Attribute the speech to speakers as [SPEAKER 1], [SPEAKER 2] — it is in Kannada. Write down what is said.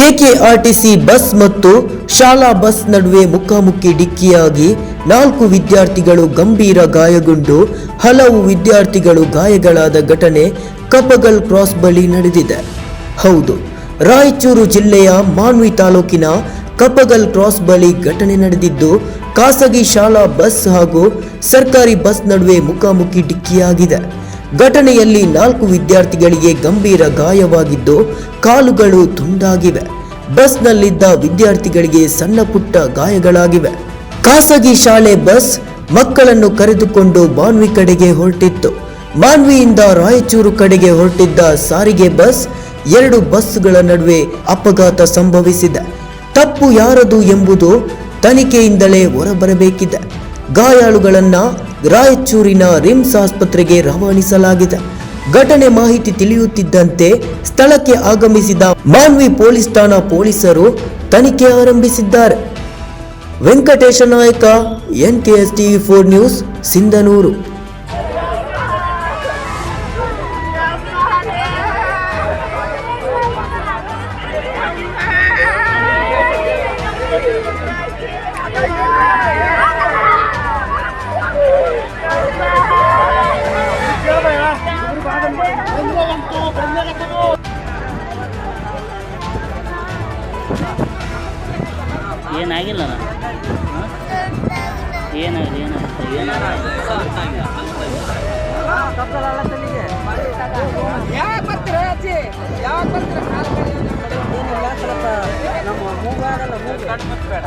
[SPEAKER 1] ಕೆಕೆಆರ್ಟಿಸಿ ಬಸ್ ಮತ್ತು ಶಾಲಾ ಬಸ್ ನಡುವೆ ಮುಖಾಮುಖಿ ಡಿಕ್ಕಿಯಾಗಿ ನಾಲ್ಕು ವಿದ್ಯಾರ್ಥಿಗಳು ಗಂಭೀರ ಗಾಯಗೊಂಡು ಹಲವು ವಿದ್ಯಾರ್ಥಿಗಳು ಗಾಯಗಳಾದ ಘಟನೆ ಕಪಗಲ್ ಕ್ರಾಸ್ ಬಳಿ ನಡೆದಿದೆ. ಹೌದು, ರಾಯಚೂರು ಜಿಲ್ಲೆಯ ಮಾನ್ವಿ ತಾಲೂಕಿನ ಕಪಗಲ್ ಕ್ರಾಸ್ ಬಳಿ ಘಟನೆ ನಡೆದಿದ್ದು, ಖಾಸಗಿ ಶಾಲಾ ಬಸ್ ಹಾಗೂ ಸರ್ಕಾರಿ ಬಸ್ ನಡುವೆ ಮುಖಾಮುಖಿ ಡಿಕ್ಕಿಯಾಗಿದೆ. ಘಟನೆಯಲ್ಲಿ ನಾಲ್ಕು ವಿದ್ಯಾರ್ಥಿಗಳಿಗೆ ಗಂಭೀರ ಗಾಯವಾಗಿದ್ದು, ಕಾಲುಗಳು ತುಂಡಾಗಿವೆ. ಬಸ್ನಲ್ಲಿದ್ದ ವಿದ್ಯಾರ್ಥಿಗಳಿಗೆ ಸಣ್ಣ ಪುಟ್ಟ ಗಾಯಗಳಾಗಿವೆ. ಖಾಸಗಿ ಶಾಲೆ ಬಸ್ ಮಕ್ಕಳನ್ನು ಕರೆದುಕೊಂಡು ಮಾನ್ವಿ ಕಡೆಗೆ ಹೊರಟಿತ್ತು. ಮಾನ್ವಿಯಿಂದ ರಾಯಚೂರು ಕಡೆಗೆ ಹೊರಟಿದ್ದ ಸಾರಿಗೆ ಬಸ್ ಎರಡು ಬಸ್ಗಳ ನಡುವೆ ಅಪಘಾತ ಸಂಭವಿಸಿದೆ. ತಪ್ಪು ಯಾರದು ಎಂಬುದು ತನಿಖೆಯಿಂದಲೇ ಹೊರಬರಬೇಕಿದೆ. ಗಾಯಾಳುಗಳನ್ನ ರಾಯಚೂರಿನ ರಿಮ್ಸ್ ಆಸ್ಪತ್ರೆಗೆ ರವಾನಿಸಲಾಗಿದೆ. ಘಟನೆ ಮಾಹಿತಿ ತಿಳಿಯುತ್ತಿದ್ದಂತೆ ಸ್ಥಳಕ್ಕೆ ಆಗಮಿಸಿದ ಮಾನ್ವಿ ಪೊಲೀಸ್ ಠಾಣಾ ಪೊಲೀಸರು ತನಿಖೆ ಆರಂಭಿಸಿದ್ದಾರೆ. Venkatesha Nayaka, N K S TV four news, Sindhanur.
[SPEAKER 2] ಏನಾಗಿಲ್ಲ ಏನಾಗಿದೆ ಏನಾಗಿಲ್ಲ
[SPEAKER 3] ಏನಾಗಿಲ್ಲ ಬರ್ತೀರ ಅಜ್ಜಿ? ಯಾವಾಗ ನಮ್ಮ ಮೂಗು ಆಗಲ್ಲ ಬೇಡ